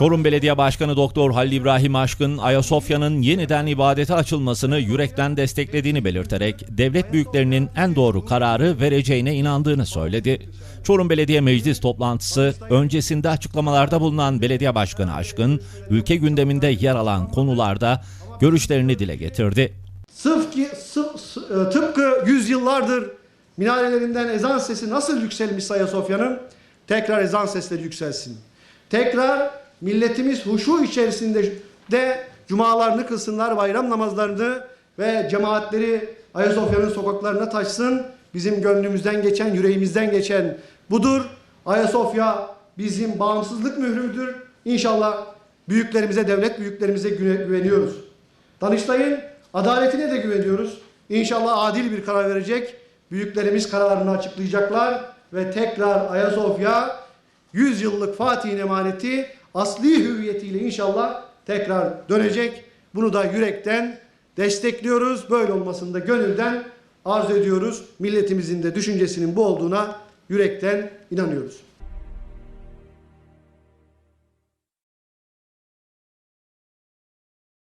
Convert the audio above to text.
Çorum Belediye Başkanı Doktor Halil İbrahim Aşkın, Ayasofya'nın yeniden ibadete açılmasını yürekten desteklediğini belirterek devlet büyüklerinin en doğru kararı vereceğine inandığını söyledi. Çorum Belediye Meclis toplantısı öncesinde açıklamalarda bulunan Belediye Başkanı Aşkın, ülke gündeminde yer alan konularda görüşlerini dile getirdi. Sırf ki, e, tıpkı yüzyıllardır minarelerinden ezan sesi nasıl yükselmiş Ayasofya'nın tekrar ezan sesleri yükselsin. Tekrar milletimiz huşu içerisinde de cumalarını kılsınlar, bayram namazlarını ve cemaatleri Ayasofya'nın sokaklarına taşsın. Bizim gönlümüzden geçen, yüreğimizden geçen budur. Ayasofya bizim bağımsızlık mührüdür. İnşallah büyüklerimize, devlet büyüklerimize güve- güveniyoruz. Danıştay'ın adaletine de güveniyoruz. İnşallah adil bir karar verecek. Büyüklerimiz kararını açıklayacaklar ve tekrar Ayasofya 100 yıllık Fatih'in emaneti asli hüviyetiyle inşallah tekrar dönecek. Bunu da yürekten destekliyoruz. Böyle olmasını da gönülden arzu ediyoruz. Milletimizin de düşüncesinin bu olduğuna yürekten inanıyoruz.